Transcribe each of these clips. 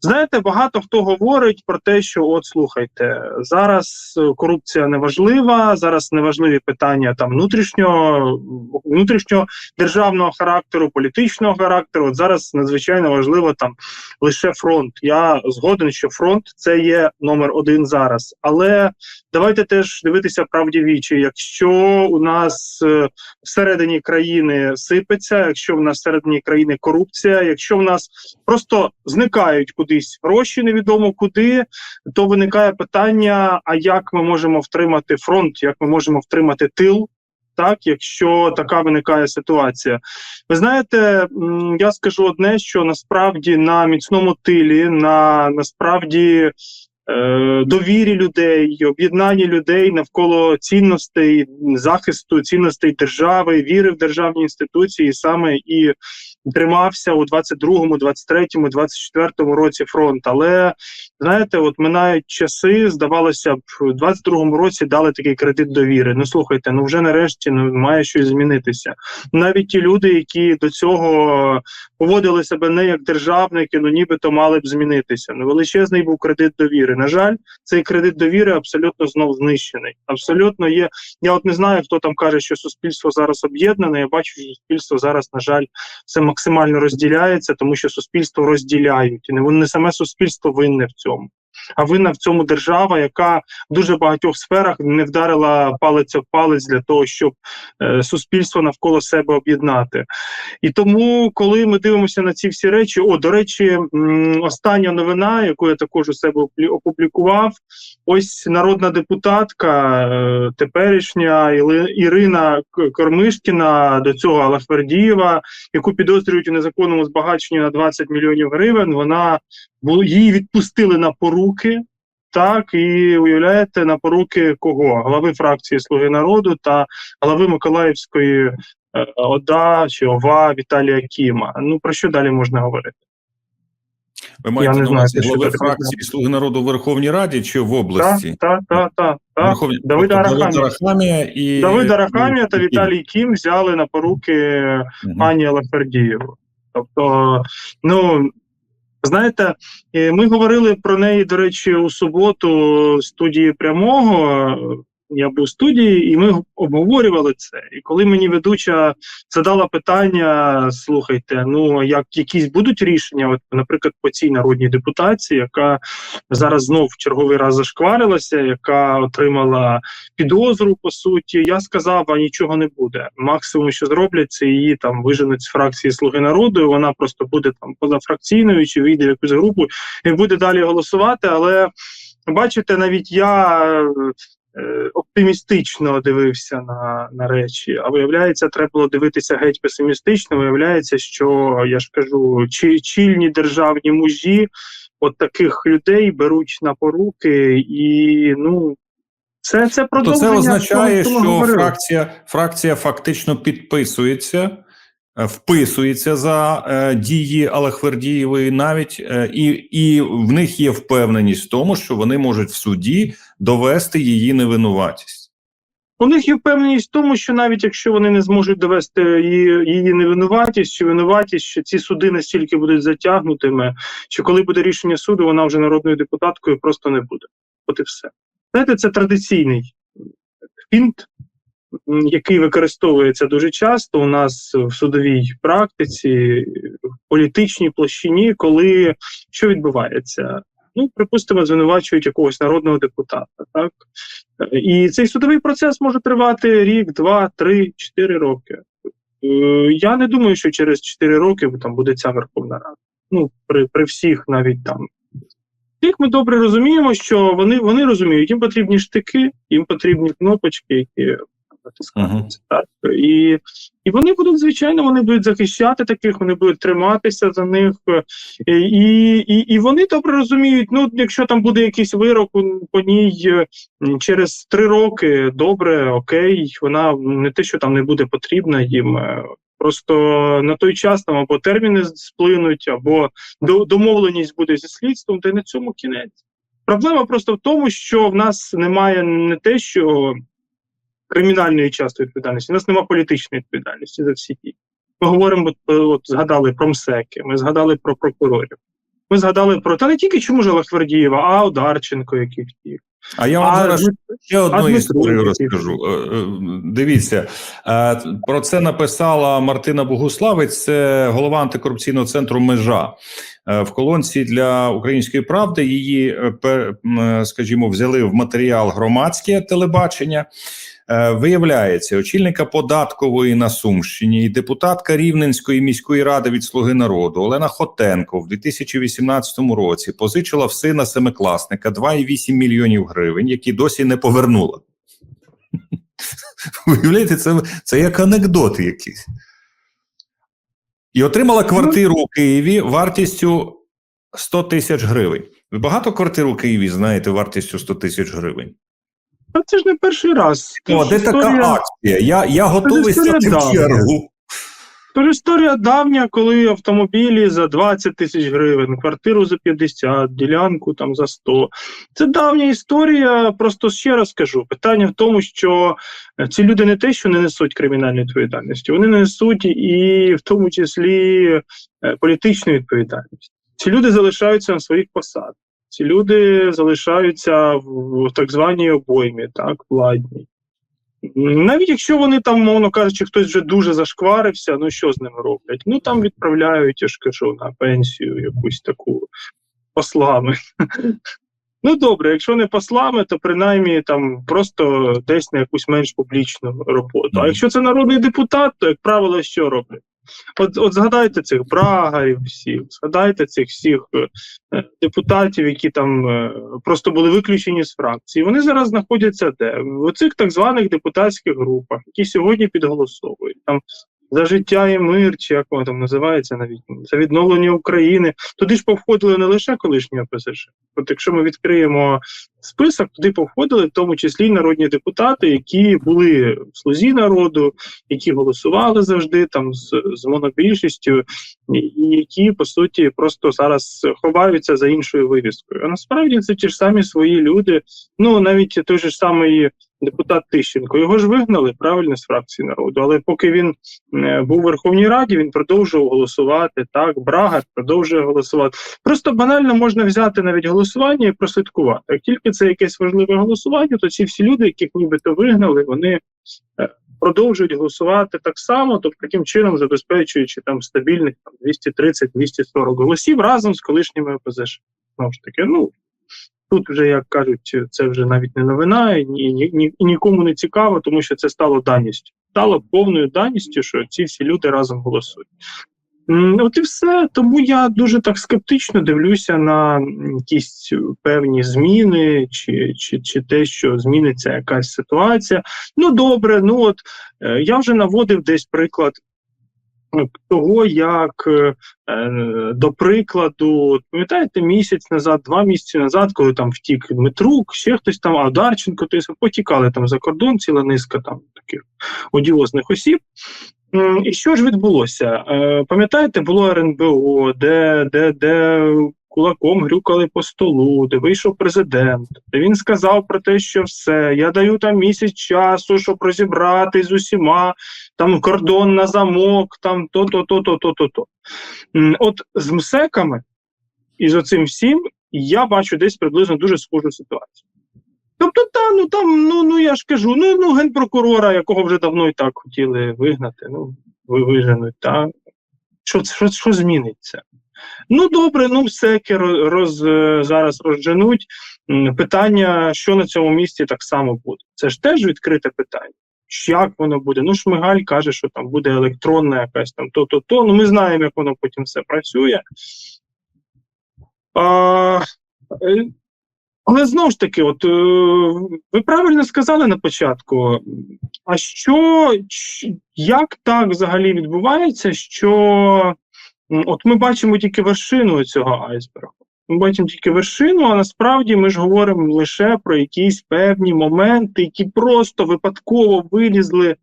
Знаєте, багато хто говорить про те, що от слухайте, зараз е, корупція неважлива, зараз неважливі питання там внутрішнього внутрішнього державного характеру, політичного характеру. От зараз надзвичайно важливо там лише фронт. Я згоден, що фронт це є номер один зараз. Але давайте теж дивитися правді вічі. Якщо у нас е, всередині країни сипеться, якщо в нас всередині країни корупція, якщо в нас просто зникають кудись гроші, невідомо куди, то виникає питання: а як ми можемо втримати фронт, як ми можемо втримати тил? Так, якщо така виникає ситуація, ви знаєте, я скажу одне, що насправді на міцному тилі, на насправді е, довірі людей, об'єднанні людей навколо цінностей захисту цінностей держави, віри в державні інституції, саме і тримався у 22-му, 23-му, 24-му році фронт. Але знаєте, от минають часи, здавалося б, у 22-му році дали такий кредит довіри. Ну слухайте, ну вже нарешті ну має щось змінитися. Навіть ті люди, які до цього поводили себе не як державники, ну нібито мали б змінитися. Ну величезний був кредит довіри. На жаль, цей кредит довіри абсолютно знов знищений. Абсолютно є. Я от не знаю, хто там каже, що суспільство зараз об'єднане. Я бачу, що суспільство зараз, на жаль, це максимально розділяється, тому що суспільство розділяють, і не не саме суспільство винне в цьому. А винна в цьому держава, яка в дуже багатьох сферах не вдарила палець об палець для того, щоб е, суспільство навколо себе об'єднати. І тому, коли ми дивимося на ці всі речі, о, до речі, остання новина, яку я також у себе опублікував, ось народна депутатка, е, теперішня Ірина Кормишкіна, до цього Алахвердієва, яку підозрюють у незаконному збагаченні на 20 мільйонів гривень, вона її відпустили на поруки. Так, і уявляєте, на поруки кого? Глави фракції Слуги народу та глави Миколаївської е, ОДА чи ОВА Віталія Кіма. Ну про що далі можна говорити? Ви маєте не на знаю, увазі голови фракції Слуги народу в Верховній Раді чи в області? Так, так, так, так. тобто Давид Арахамія. І Давид Арахамія та Віталій Кім взяли на поруки Мгм. Ані Алафердієву. Тобто, ну знаєте, е, ми говорили про неї, до речі, у суботу в студії прямого. Я був в студії, і ми обговорювали це. І коли мені ведуча задала питання: слухайте, ну як якісь будуть рішення, от, наприклад, по цій народній депутації, яка зараз знов в черговий раз зашкварилася, яка отримала підозру по суті. Я сказав, а нічого не буде. Максимум, що зроблять, це її там виженуть з фракції Слуги народу. і Вона просто буде там позафракційною чи вийде в якусь групу і буде далі голосувати. Але бачите, навіть я. Е, Оптимістично дивився на на речі, а виявляється, треба було дивитися геть песимістично. Виявляється, що я ж кажу, чи чільні державні мужі от таких людей беруть на поруки, і ну це це То це означає, ми що фракція, фракція фактично підписується, вписується за е, дії Алахвердієвої навіть, е, і, і в них є впевненість в тому, що вони можуть в суді довести її невинуватість. У них є впевненість в тому, що навіть якщо вони не зможуть довести її, її невинуватість чи винуватість, що ці суди настільки будуть затягнутими, що коли буде рішення суду, вона вже народною депутаткою просто не буде. От і все. Знаєте, це традиційний фінт, який використовується дуже часто у нас в судовій практиці, в політичній площині, коли що відбувається? Ну, припустимо, звинувачують якогось народного депутата, так? І цей судовий процес може тривати рік, два, три, чотири роки. Е, Я не думаю, що через чотири роки там буде ця Верховна Рада. Ну, при, при всіх навіть там. Всіх ми добре розуміємо, що вони, вони розуміють, їм потрібні штики, їм потрібні кнопочки, які натискаються. Так? І, і вони будуть, звичайно, вони будуть захищати таких, вони будуть триматися за них. І, і, і вони добре розуміють, ну, якщо там буде якийсь вирок по ній е, через три роки, добре, окей, вона не те, що там не буде потрібна їм. е, Просто на той час там або терміни сплинуть, або домовленість буде зі слідством, та й на цьому кінець. Проблема просто в тому, що в нас немає не те, що кримінальної часто відповідальності, у нас немає політичної відповідальності за всі дії. Ми говоримо, от, от згадали про МСЕКи, ми згадали про прокурорів. Ми згадали про та не тільки чому ж Лахвердієва, а Одарченко, який втік. А я вам А зараз ще одну історію розкажу. Е, е, Дивіться, е, про це написала Мартина Богуславець, це голова антикорупційного центру Межа. В колонці для української правди її, скажімо, взяли в матеріал громадське телебачення. Виявляється, очільника податкової на Сумщині і депутатка Рівненської міської ради від Слуги народу Олена Хотенко в 2018 році позичила в сина семикласника 2,8 мільйонів гривень, які досі не повернула. Уявляєте, це, це як анекдот якийсь. І отримала квартиру у Києві вартістю 100 тисяч гривень. Ви багато квартир у Києві знаєте вартістю 100 тисяч гривень? Та це ж не перший раз. О, Це де ж така акція? Я, я готовий історія стати в чергу. Це історія давня, коли автомобілі за 20 тисяч гривень, квартиру за 50, ділянку там за 100. Це давня історія. Просто ще раз кажу: питання в тому, що е, ці люди не те, що не несуть кримінальної відповідальності, вони несуть і в тому числі е, політичну відповідальність. Ці люди залишаються на своїх посадах. Ці люди залишаються в так званій обоймі, так, владній. Навіть якщо вони там, мовно кажучи, хтось вже дуже зашкварився, ну що з ними роблять? Ну там відправляють, я ж кажу, на пенсію якусь таку послами. Ну добре, якщо не послами, то принаймні там просто десь на якусь менш публічну роботу. А якщо це народний депутат, то як правило, що роблять? От, от згадайте цих брагарів всіх, згадайте цих всіх е, е, депутатів, які там е, просто були виключені з фракції. Вони зараз знаходяться де? В оцих так званих депутатських групах, які сьогодні підголосовують. Там за життя і мир, чи як воно там називається навіть за відновлення України. Туди ж повходили не лише колишні ОПЗЖ. От якщо ми відкриємо список, туди повходили в тому числі й народні депутати, які були в слузі народу, які голосували завжди там з, з монобільшістю, і які по суті просто зараз ховаються за іншою вивіскою. А насправді це ті ж самі свої люди. Ну навіть той же самий депутат Тищенко. Його ж вигнали правильно з фракції народу. Але поки він е, був у Верховній Раді, він продовжував голосувати. Так, Брагар продовжує голосувати. Просто банально можна взяти навіть голосування і прослідкувати. Як тільки це якесь важливе голосування, то ці всі люди, яких нібито вигнали, вони е, продовжують голосувати так само, тобто таким чином забезпечуючи там стабільних там 230-240 голосів разом з колишніми ОПЗЖ. Знову ж таки, ну тут вже як кажуть, це вже навіть не новина, і ні, ні, ні, нікому не цікаво, тому що це стало даністю. Стало повною даністю, що ці всі люди разом голосують. От і все. Тому я дуже так скептично дивлюся на якісь певні зміни, чи, чи, чи те, що зміниться якась ситуація. Ну добре, ну от е, я вже наводив десь приклад того, як е, е, до прикладу, пам'ятаєте, місяць назад, два місяці назад, коли там втік Дмитрук, ще хтось там, а Дарченко, тобто потікали там за кордон, ціла низка там таких одіозних осіб. І що ж відбулося? Е, Пам'ятаєте, було РНБО, де, де, де кулаком грюкали по столу, де вийшов президент, де він сказав про те, що все, я даю там місяць часу, щоб розібратись з усіма, там кордон на замок, там то-то, то-то, то-то, то. От з МСЕКами і з оцим всім я бачу десь приблизно дуже схожу ситуацію. Тобто, та, ну там, ну, ну я ж кажу, ну, ну генпрокурора, якого вже давно і так хотіли вигнати, ну, ви виженуть, та. Що, що, що зміниться? Ну, добре, ну всеки роз, е, зараз розженуть. Питання, що на цьому місці так само буде. Це ж теж відкрите питання. Як воно буде? Ну, Шмигаль каже, що там буде електронна якась там то-то-то. Ну, ми знаємо, як воно потім все працює. А, е, але знову ж таки, от е, ви правильно сказали на початку. А що як так взагалі відбувається, що от ми бачимо тільки вершину цього айсбергу. Ми бачимо тільки вершину, а насправді ми ж говоримо лише про якісь певні моменти, які просто випадково вилізли е,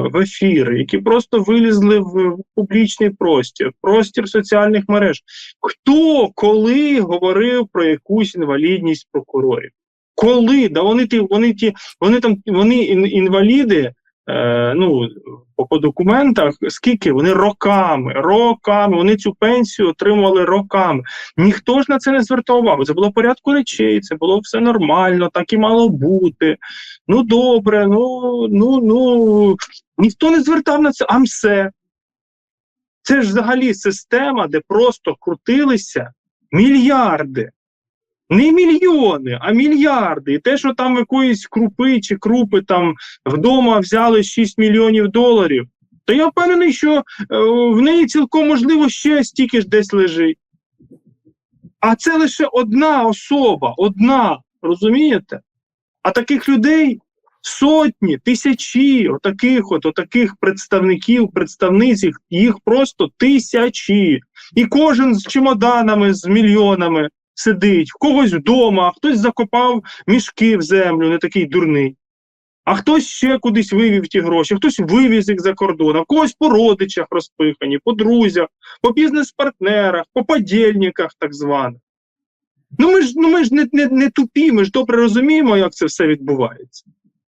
в ефір, які просто вилізли в публічний простір, простір соціальних мереж. Хто коли говорив про якусь інвалідність прокурорів? Коли? Да вони ті, вони ті, вони там, вони інваліди е, ну, по, по документах, скільки вони роками, роками, вони цю пенсію отримували роками. Ніхто ж на це не звертав увагу. Це було в порядку речей, це було все нормально, так і мало бути. Ну добре, ну, ну, ну. Ніхто не звертав на це, а все. Це ж взагалі система, де просто крутилися мільярди. Не мільйони, а мільярди. І те, що там якоїсь крупи чи крупи там вдома взяли 6 мільйонів доларів, то я впевнений, що е, в неї цілком можливо ще стільки ж десь лежить. А це лише одна особа, одна, розумієте? А таких людей сотні, тисячі, отаких от, отаких представників, представниць, їх- їх просто тисячі. І кожен з чемоданами, з мільйонами сидить, в когось вдома, хтось закопав мішки в землю, не такий дурний. А хтось ще кудись вивів ті гроші, хтось вивіз їх за кордон, а в когось по родичах розпихані, по друзях, по бізнес-партнерах, по подільниках так званих. Ну ми ж, ну, ми ж не, не, не тупі, ми ж добре розуміємо, як це все відбувається.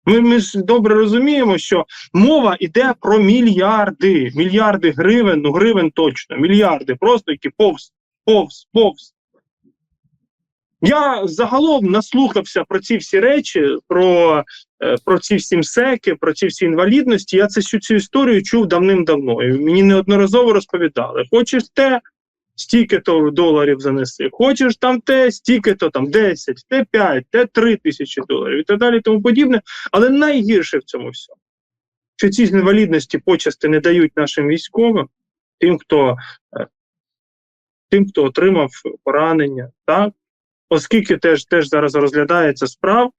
Ми, ми ж добре розуміємо, що мова йде про мільярди, мільярди гривень, ну гривень точно, мільярди, просто які повз, повз, повз. Я загалом наслухався про ці всі речі, про, е, про ці всі МСЕКи, про ці всі інвалідності. Я це, всю цю історію чув давним-давно. І мені неодноразово розповідали: хочеш те, стільки-то доларів занеси, хочеш там те, стільки-то там 10, те 5, те 3 тисячі доларів і так далі, тому подібне. Але найгірше в цьому всьому, що ці інвалідності почасти не дають нашим військовим, тим, хто, е, тим, хто отримав поранення, так? Оскільки теж, теж зараз розглядається справ,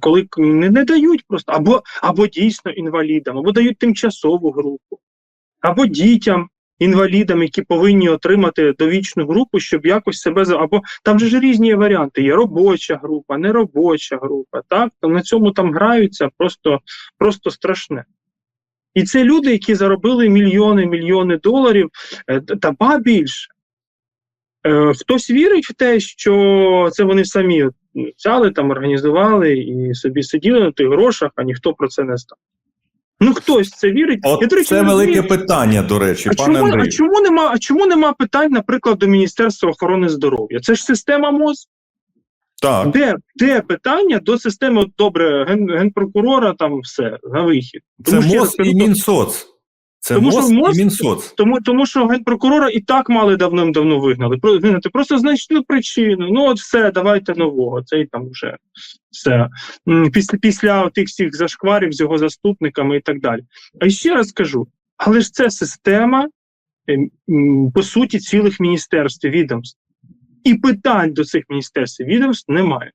коли не, не дають просто, або, або дійсно інвалідам, або дають тимчасову групу, або дітям, інвалідам, які повинні отримати довічну групу, щоб якось себе або там же ж різні варіанти. Є робоча група, неробоча група. Так на цьому там граються просто, просто страшне. І це люди, які заробили мільйони, мільйони доларів, е, та ба більше. Е, Хтось вірить в те, що це вони самі взяли там, організували і собі сиділи на тих грошах, а ніхто про це не знав. Ну хтось це вірить. От Я, до речі, це велике розумію, питання, до речі, а пане чому, а чому нема, а чому нема питань, наприклад, до Міністерства охорони здоров'я? Це ж система МОЗ. Так. Де, де питання до системи, добре, ген, генпрокурора, там все, на вихід. Це Тому що МОЗ і Мінсоц. Це Тому що МОЗ МОЗ- і Мінсоц. Тому, тому що генпрокурора і так мали давним-давно вигнали. Вигнати. Просто знайшли причину. Ну, от все, давайте нового. Це і там вже все. Після, після тих всіх зашкварів з його заступниками і так далі. А ще раз кажу: але ж це система, ем, по суті, цілих міністерств і відомств. І питань до цих міністерств і відомств немає.